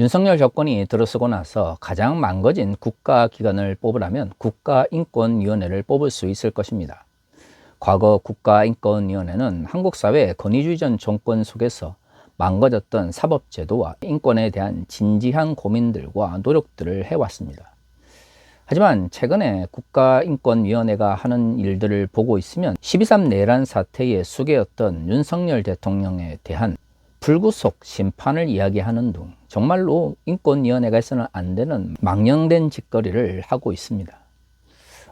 윤석열 정권이 들어서고 나서 가장 망가진 국가기관을 뽑으라면 국가인권위원회를 뽑을 수 있을 것입니다. 과거 국가인권위원회는 한국 사회 권위주의 전 정권 속에서 망가졌던 사법제도와 인권에 대한 진지한 고민들과 노력들을 해왔습니다. 하지만 최근에 국가인권위원회가 하는 일들을 보고 있으면 12.3 내란 사태의 수계였던 윤석열 대통령에 대한 불구속 심판을 이야기하는 등 정말로 인권위원회가 해서는 안 되는 망령된 짓거리를 하고 있습니다.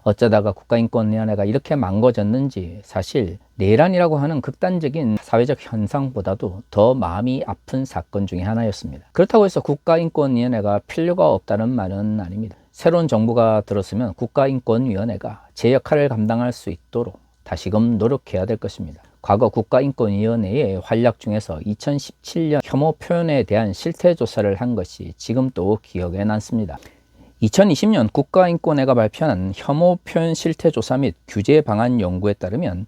어쩌다가 국가인권위원회가 이렇게 망가졌는지 사실 내란이라고 하는 극단적인 사회적 현상보다도 더 마음이 아픈 사건 중의 하나였습니다. 그렇다고 해서 국가인권위원회가 필요가 없다는 말은 아닙니다. 새로운 정부가 들었으면 국가인권위원회가 제 역할을 감당할 수 있도록 다시금 노력해야 될 것입니다. 과거 국가인권위원회의 활약 중에서 2017년 혐오 표현에 대한 실태 조사를 한 것이 지금 또 기억에 남습니다. 2020년 국가인권회가 발표한 혐오 표현 실태 조사 및 규제 방안 연구에 따르면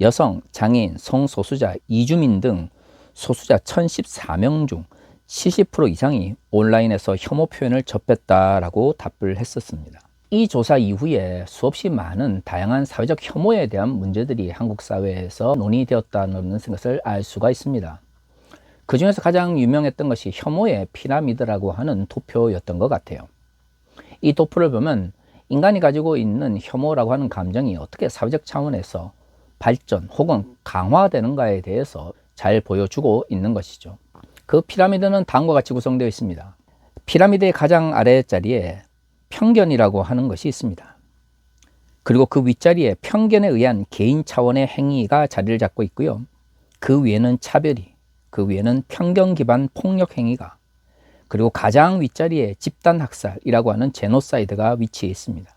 여성, 장애인, 성소수자, 이주민 등 소수자 1014명 중 70% 이상이 온라인에서 혐오 표현을 접했다라고 답을 했었습니다. 이 조사 이후에 수없이 많은 다양한 사회적 혐오에 대한 문제들이 한국 사회에서 논의되었다는 것을 알 수가 있습니다. 그 중에서 가장 유명했던 것이 혐오의 피라미드라고 하는 도표였던 것 같아요. 이 도표를 보면 인간이 가지고 있는 혐오라고 하는 감정이 어떻게 사회적 차원에서 발전 혹은 강화되는가에 대해서 잘 보여주고 있는 것이죠. 그 피라미드는 다음과 같이 구성되어 있습니다. 피라미드의 가장 아래 자리에 편견이라고 하는 것이 있습니다. 그리고 그 윗자리에 편견에 의한 개인 차원의 행위가 자리를 잡고 있고요. 그 위에는 차별이, 그 위에는 편견 기반 폭력 행위가, 그리고 가장 윗자리에 집단 학살이라고 하는 제노사이드가 위치해 있습니다.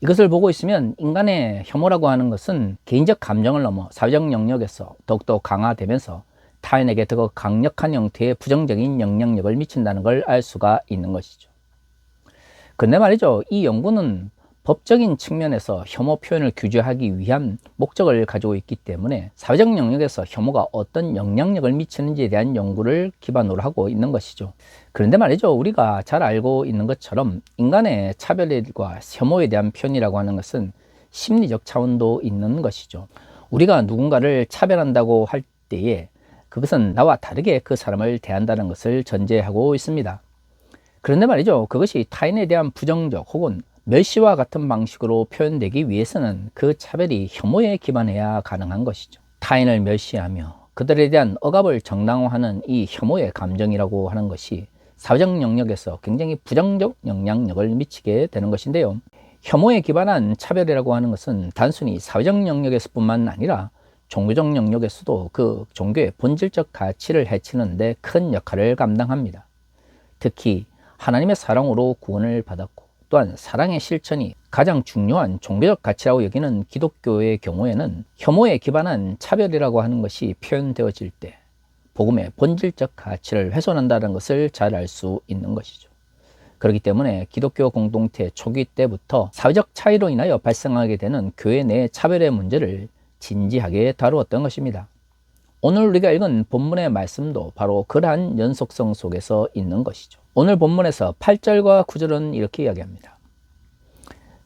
이것을 보고 있으면 인간의 혐오라고 하는 것은 개인적 감정을 넘어 사회적 영역에서 더욱더 강화되면서 타인에게 더 강력한 형태의 부정적인 영향력을 미친다는 걸 알 수가 있는 것이죠. 근데 말이죠. 이 연구는 법적인 측면에서 혐오 표현을 규제하기 위한 목적을 가지고 있기 때문에 사회적 영역에서 혐오가 어떤 영향력을 미치는지에 대한 연구를 기반으로 하고 있는 것이죠. 그런데 말이죠. 우리가 잘 알고 있는 것처럼 인간의 차별과 혐오에 대한 표현이라고 하는 것은 심리적 차원도 있는 것이죠. 우리가 누군가를 차별한다고 할 때에 그것은 나와 다르게 그 사람을 대한다는 것을 전제하고 있습니다. 그런데 말이죠. 그것이 타인에 대한 부정적 혹은 멸시와 같은 방식으로 표현되기 위해서는 그 차별이 혐오에 기반해야 가능한 것이죠. 타인을 멸시하며 그들에 대한 억압을 정당화하는 이 혐오의 감정이라고 하는 것이 사회적 영역에서 굉장히 부정적 영향력을 미치게 되는 것인데요. 혐오에 기반한 차별이라고 하는 것은 단순히 사회적 영역에서뿐만 아니라 종교적 영역에서도 그 종교의 본질적 가치를 해치는 데 큰 역할을 감당합니다. 특히 하나님의 사랑으로 구원을 받았고 또한 사랑의 실천이 가장 중요한 종교적 가치라고 여기는 기독교의 경우에는 혐오에 기반한 차별이라고 하는 것이 표현되어질 때 복음의 본질적 가치를 훼손한다는 것을 잘 알 수 있는 것이죠. 그렇기 때문에 기독교 공동체 초기 때부터 사회적 차이로 인하여 발생하게 되는 교회 내 차별의 문제를 진지하게 다루었던 것입니다. 오늘 우리가 읽은 본문의 말씀도 바로 그러한 연속성 속에서 있는 것이죠. 오늘 본문에서 8절과 9절은 이렇게 이야기합니다.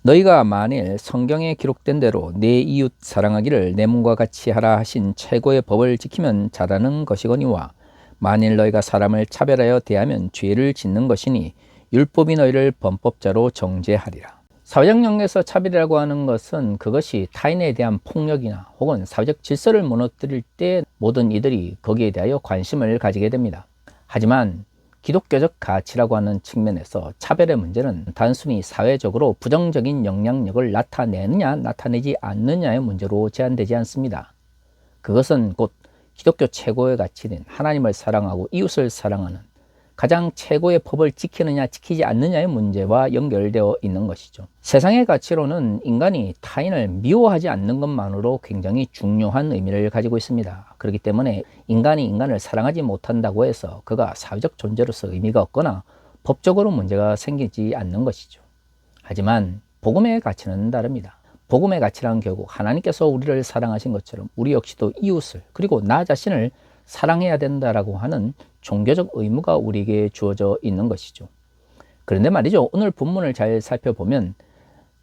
너희가 만일 성경에 기록된 대로 내 이웃 사랑하기를 내 몸과 같이 하라 하신 최고의 법을 지키면 잘하는 것이거니와 만일 너희가 사람을 차별하여 대하면 죄를 짓는 것이니 율법이 너희를 범법자로 정죄하리라. 사회적 영역에서 차별이라고 하는 것은 그것이 타인에 대한 폭력이나 혹은 사회적 질서를 무너뜨릴 때 모든 이들이 거기에 대하여 관심을 가지게 됩니다. 하지만 기독교적 가치라고 하는 측면에서 차별의 문제는 단순히 사회적으로 부정적인 영향력을 나타내느냐 나타내지 않느냐의 문제로 제한되지 않습니다. 그것은 곧 기독교 최고의 가치인 하나님을 사랑하고 이웃을 사랑하는 가장 최고의 법을 지키느냐 지키지 않느냐의 문제와 연결되어 있는 것이죠. 세상의 가치로는 인간이 타인을 미워하지 않는 것만으로 굉장히 중요한 의미를 가지고 있습니다. 그렇기 때문에 인간이 인간을 사랑하지 못한다고 해서 그가 사회적 존재로서 의미가 없거나 법적으로 문제가 생기지 않는 것이죠. 하지만 복음의 가치는 다릅니다. 복음의 가치란 결국 하나님께서 우리를 사랑하신 것처럼 우리 역시도 이웃을 그리고 나 자신을 사랑해야 된다라고 하는 종교적 의무가 우리에게 주어져 있는 것이죠. 그런데 말이죠. 오늘 본문을 잘 살펴보면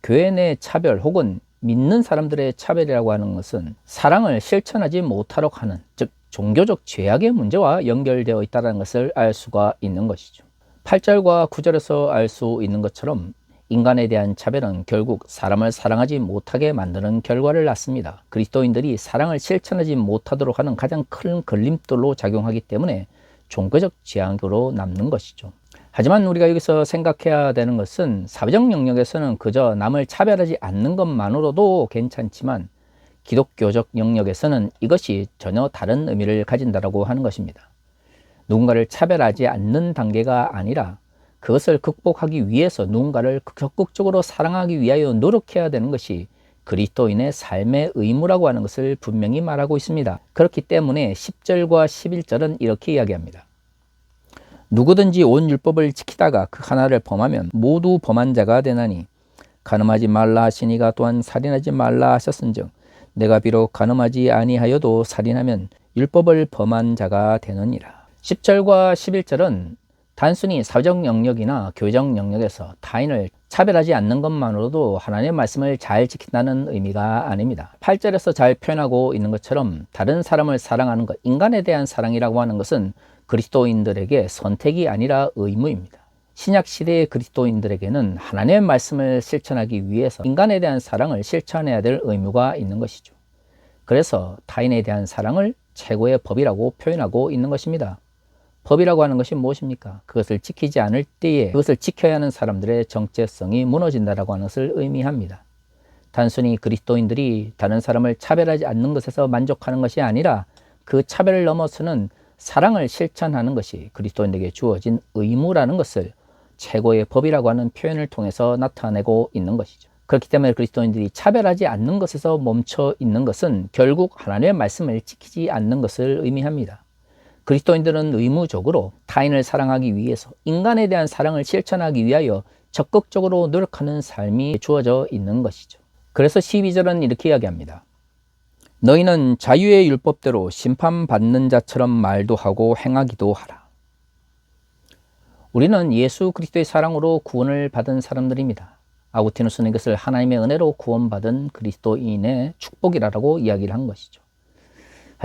교회 내 차별 혹은 믿는 사람들의 차별이라고 하는 것은 사랑을 실천하지 못하도록 하는 즉 종교적 죄악의 문제와 연결되어 있다는 것을 알 수가 있는 것이죠. 8절과 9절에서 알 수 있는 것처럼 인간에 대한 차별은 결국 사람을 사랑하지 못하게 만드는 결과를 낳습니다. 그리스도인들이 사랑을 실천하지 못하도록 하는 가장 큰 걸림돌로 작용하기 때문에 종교적 재앙으로 남는 것이죠. 하지만 우리가 여기서 생각해야 되는 것은 사회적 영역에서는 그저 남을 차별하지 않는 것만으로도 괜찮지만 기독교적 영역에서는 이것이 전혀 다른 의미를 가진다고 하는 것입니다. 누군가를 차별하지 않는 단계가 아니라 그것을 극복하기 위해서 누군가를 적극적으로 사랑하기 위하여 노력해야 되는 것이 그리스도인의 삶의 의무라고 하는 것을 분명히 말하고 있습니다. 그렇기 때문에 10절과 11절은 이렇게 이야기합니다. 누구든지 온 율법을 지키다가 그 하나를 범하면 모두 범한 자가 되나니 가늠하지 말라 하시니가 또한 살인하지 말라 하셨은즉 내가 비록 가늠하지 아니하여도 살인하면 율법을 범한 자가 되느니라. 10절과 11절은 단순히 사회적 영역이나 교회적 영역에서 타인을 차별하지 않는 것만으로도 하나님의 말씀을 잘 지킨다는 의미가 아닙니다. 8절에서 잘 표현하고 있는 것처럼 다른 사람을 사랑하는 것, 인간에 대한 사랑이라고 하는 것은 그리스도인들에게 선택이 아니라 의무입니다. 신약 시대의 그리스도인들에게는 하나님의 말씀을 실천하기 위해서 인간에 대한 사랑을 실천해야 될 의무가 있는 것이죠. 그래서 타인에 대한 사랑을 최고의 법이라고 표현하고 있는 것입니다. 법이라고 하는 것이 무엇입니까? 그것을 지키지 않을 때에 그것을 지켜야 하는 사람들의 정체성이 무너진다라고 하는 것을 의미합니다. 단순히 그리스도인들이 다른 사람을 차별하지 않는 것에서 만족하는 것이 아니라 그 차별을 넘어서는 사랑을 실천하는 것이 그리스도인에게 주어진 의무라는 것을 최고의 법이라고 하는 표현을 통해서 나타내고 있는 것이죠. 그렇기 때문에 그리스도인들이 차별하지 않는 것에서 멈춰 있는 것은 결국 하나님의 말씀을 지키지 않는 것을 의미합니다. 그리스도인들은 의무적으로 타인을 사랑하기 위해서 인간에 대한 사랑을 실천하기 위하여 적극적으로 노력하는 삶이 주어져 있는 것이죠. 그래서 12절은 이렇게 이야기합니다. 너희는 자유의 율법대로 심판받는 자처럼 말도 하고 행하기도 하라. 우리는 예수 그리스도의 사랑으로 구원을 받은 사람들입니다. 아구티누스는 이것을 하나님의 은혜로 구원받은 그리스도인의 축복이라고 이야기를 한 것이죠.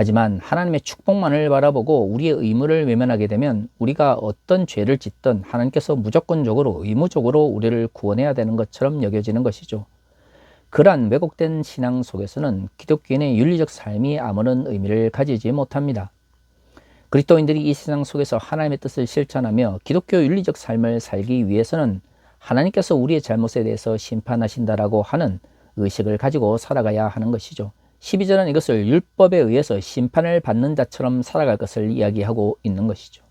하지만 하나님의 축복만을 바라보고 우리의 의무를 외면하게 되면 우리가 어떤 죄를 짓든 하나님께서 무조건적으로 의무적으로 우리를 구원해야 되는 것처럼 여겨지는 것이죠. 그러한 왜곡된 신앙 속에서는 기독교인의 윤리적 삶이 아무런 의미를 가지지 못합니다. 그리스도인들이 이 세상 속에서 하나님의 뜻을 실천하며 기독교 윤리적 삶을 살기 위해서는 하나님께서 우리의 잘못에 대해서 심판하신다라고 하는 의식을 가지고 살아가야 하는 것이죠. 12절은 이것을 율법에 의해서 심판을 받는 자처럼 살아갈 것을 이야기하고 있는 것이죠.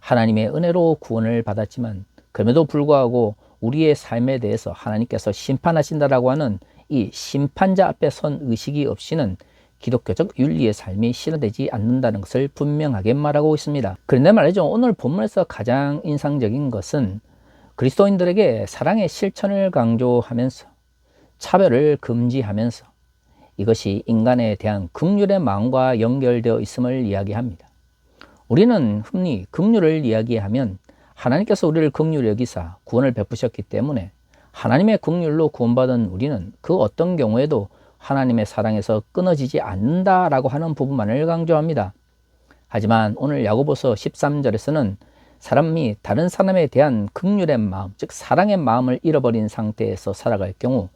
하나님의 은혜로 구원을 받았지만 그럼에도 불구하고 우리의 삶에 대해서 하나님께서 심판하신다라고 하는 이 심판자 앞에 선 의식이 없이는 기독교적 윤리의 삶이 실현되지 않는다는 것을 분명하게 말하고 있습니다. 그런데 말이죠. 오늘 본문에서 가장 인상적인 것은 그리스도인들에게 사랑의 실천을 강조하면서 차별을 금지하면서 이것이 인간에 대한 극률의 마음과 연결되어 있음을 이야기합니다. 우리는 흔히 극률을 이야기하면 하나님께서 우리를 극률 여기사 구원을 베푸셨기 때문에 하나님의 극률로 구원받은 우리는 그 어떤 경우에도 하나님의 사랑에서 끊어지지 않는다라고 하는 부분만을 강조합니다. 하지만 오늘 야고보서 13절에서는 사람이 다른 사람에 대한 극률의 마음, 즉 사랑의 마음을 잃어버린 상태에서 살아갈 경우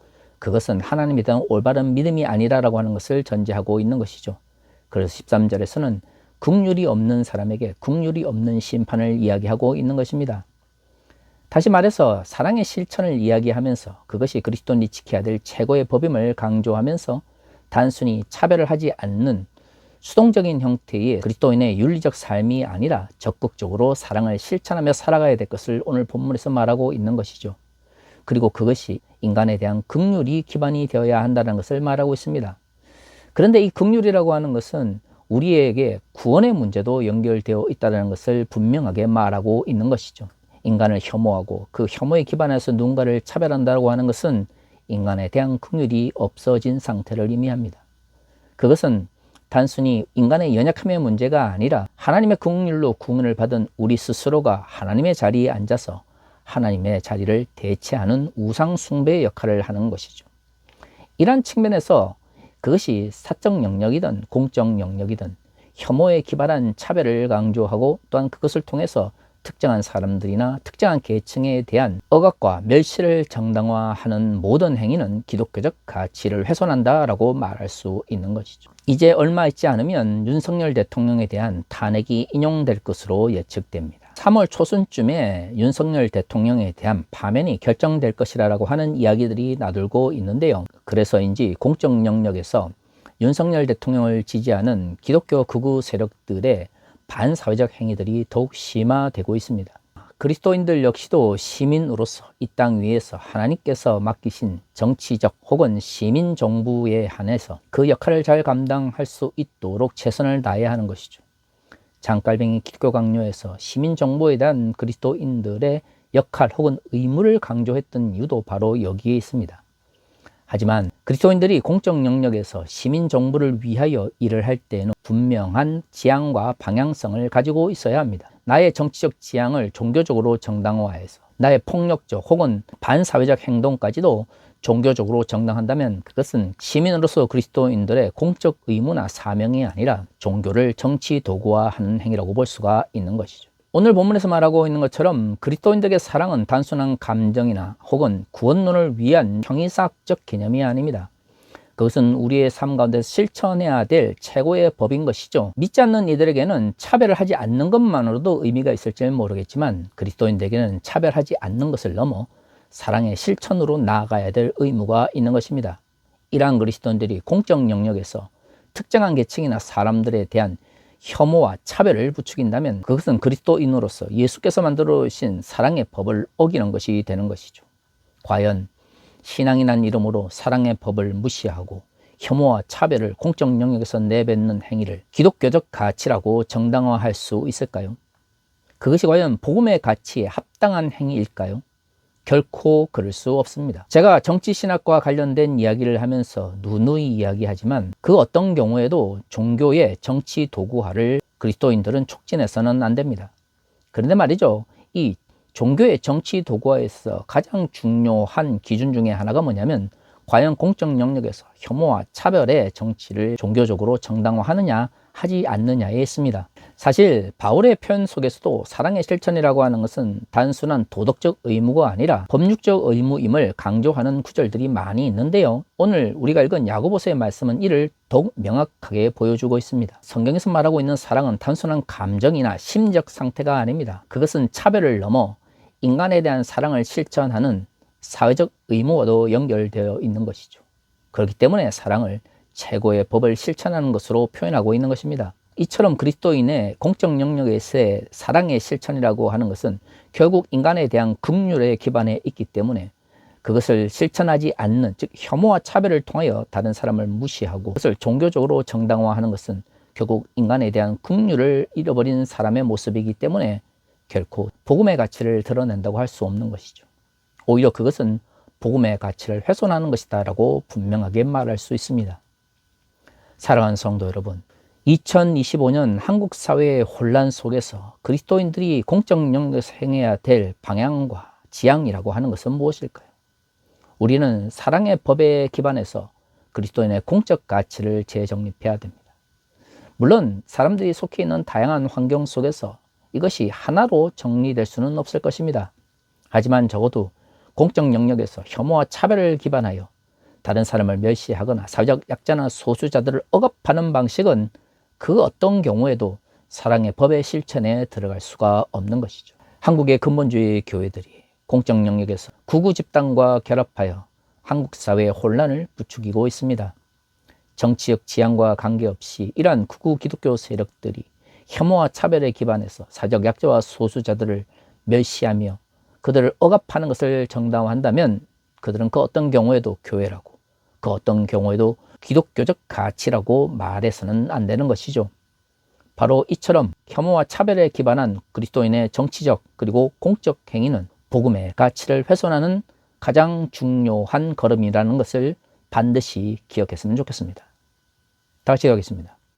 그것은 하나님에 대한 올바른 믿음이 아니라라고 하는 것을 전제하고 있는 것이죠. 그래서 13절에서는 국률이 없는 사람에게 국률이 없는 심판을 이야기하고 있는 것입니다. 다시 말해서 사랑의 실천을 이야기하면서 그것이 그리스도인이 지켜야 될 최고의 법임을 강조하면서 단순히 차별을 하지 않는 수동적인 형태의 그리스도인의 윤리적 삶이 아니라 적극적으로 사랑을 실천하며 살아가야 될 것을 오늘 본문에서 말하고 있는 것이죠. 그리고 그것이 인간에 대한 극률이 기반이 되어야 한다는 것을 말하고 있습니다. 그런데 이 극률이라고 하는 것은 우리에게 구원의 문제도 연결되어 있다는 것을 분명하게 말하고 있는 것이죠. 인간을 혐오하고 그 혐오에 기반해서 누군가를 차별한다고 하는 것은 인간에 대한 극률이 없어진 상태를 의미합니다. 그것은 단순히 인간의 연약함의 문제가 아니라 하나님의 국률로 구원을 받은 우리 스스로가 하나님의 자리에 앉아서 하나님의 자리를 대체하는 우상 숭배의 역할을 하는 것이죠. 이러한 측면에서 그것이 사적 영역이든 공적 영역이든 혐오에 기반한 차별을 강조하고 또한 그것을 통해서 특정한 사람들이나 특정한 계층에 대한 억압과 멸시를 정당화하는 모든 행위는 기독교적 가치를 훼손한다라고 말할 수 있는 것이죠. 이제 얼마 있지 않으면 윤석열 대통령에 대한 탄핵이 인용될 것으로 예측됩니다. 3월 초순쯤에 윤석열 대통령에 대한 파면이 결정될 것이라고 하는 이야기들이 나돌고 있는데요. 그래서인지 공적 영역에서 윤석열 대통령을 지지하는 기독교 극우 세력들의 반사회적 행위들이 더욱 심화되고 있습니다. 그리스도인들 역시도 시민으로서 이 땅 위에서 하나님께서 맡기신 정치적 혹은 시민 정부에 한해서 그 역할을 잘 감당할 수 있도록 최선을 다해야 하는 것이죠. 장깔뱅이 기독교 강요에서 시민 정부에 대한 그리스도인들의 역할 혹은 의무를 강조했던 이유도 바로 여기에 있습니다. 하지만 그리스도인들이 공적 영역에서 시민 정부를 위하여 일을 할 때에는 분명한 지향과 방향성을 가지고 있어야 합니다. 나의 정치적 지향을 종교적으로 정당화해서 나의 폭력적 혹은 반사회적 행동까지도 종교적으로 정당한다면 그것은 시민으로서 그리스도인들의 공적 의무나 사명이 아니라 종교를 정치 도구화하는 행위라고 볼 수가 있는 것이죠. 오늘 본문에서 말하고 있는 것처럼 그리스도인들의 사랑은 단순한 감정이나 혹은 구원론을 위한 형이사학적 개념이 아닙니다. 그것은 우리의 삶 가운데 실천해야 될 최고의 법인 것이죠. 믿지 않는 이들에게는 차별을 하지 않는 것만으로도 의미가 있을지 모르겠지만 그리스도인들에게는 차별하지 않는 것을 넘어 사랑의 실천으로 나아가야 될 의무가 있는 것입니다. 이러한 그리스도인들이 공적 영역에서 특정한 계층이나 사람들에 대한 혐오와 차별을 부추긴다면 그것은 그리스도인으로서 예수께서 만들어 오신 사랑의 법을 어기는 것이 되는 것이죠. 과연 신앙이란 이름으로 사랑의 법을 무시하고 혐오와 차별을 공적 영역에서 내뱉는 행위를 기독교적 가치라고 정당화할 수 있을까요? 그것이 과연 복음의 가치에 합당한 행위일까요? 결코 그럴 수 없습니다. 제가 정치신학과 관련된 이야기를 하면서 누누이 이야기하지만 그 어떤 경우에도 종교의 정치 도구화를 그리스도인들은 촉진해서는 안 됩니다. 그런데 말이죠. 이 종교의 정치 도구화에서 가장 중요한 기준 중에 하나가 뭐냐면 과연 공적 영역에서 혐오와 차별의 정치를 종교적으로 정당화하느냐 하지 않느냐에 있습니다. 사실 바울의 표현 속에서도 사랑의 실천이라고 하는 것은 단순한 도덕적 의무가 아니라 법률적 의무임을 강조하는 구절들이 많이 있는데요. 오늘 우리가 읽은 야고보서의 말씀은 이를 더욱 명확하게 보여주고 있습니다. 성경에서 말하고 있는 사랑은 단순한 감정이나 심적 상태가 아닙니다. 그것은 차별을 넘어 인간에 대한 사랑을 실천하는 사회적 의무와도 연결되어 있는 것이죠. 그렇기 때문에 사랑을 최고의 법을 실천하는 것으로 표현하고 있는 것입니다. 이처럼 그리스도인의 공적 영역에서의 사랑의 실천이라고 하는 것은 결국 인간에 대한 긍휼에 기반해 있기 때문에 그것을 실천하지 않는 즉 혐오와 차별을 통하여 다른 사람을 무시하고 그것을 종교적으로 정당화하는 것은 결국 인간에 대한 긍휼을 잃어버린 사람의 모습이기 때문에 결코 복음의 가치를 드러낸다고 할 수 없는 것이죠. 오히려 그것은 복음의 가치를 훼손하는 것이다라고 분명하게 말할 수 있습니다. 사랑하는 성도 여러분, 2025년 한국 사회의 혼란 속에서 그리스도인들이 공적 영역에서 행해야 될 방향과 지향이라고 하는 것은 무엇일까요? 우리는 사랑의 법에 기반해서 그리스도인의 공적 가치를 재정립해야 됩니다. 물론 사람들이 속해 있는 다양한 환경 속에서 이것이 하나로 정리될 수는 없을 것입니다. 하지만 적어도 공적 영역에서 혐오와 차별을 기반하여 다른 사람을 멸시하거나 사회적 약자나 소수자들을 억압하는 방식은 그 어떤 경우에도 사랑의 법의 실천에 들어갈 수가 없는 것이죠. 한국의 근본주의 교회들이 공적 영역에서 구구 집단과 결합하여 한국 사회의 혼란을 부추기고 있습니다. 정치적 지향과 관계없이 이러한 구구 기독교 세력들이 혐오와 차별에 기반해서 사적 약자와 소수자들을 멸시하며 그들을 억압하는 것을 정당화한다면 그들은 그 어떤 경우에도 교회라고 그 어떤 경우에도 기독교적 가치라고 말해서는 안 되는 것이죠. 바로 이처럼 혐오와 차별에 기반한 그리스도인의 정치적 그리고 공적 행위는 복음의 가치를 훼손하는 가장 중요한 걸음이라는 것을 반드시 기억했으면 좋겠습니다. 다시 하겠습니다.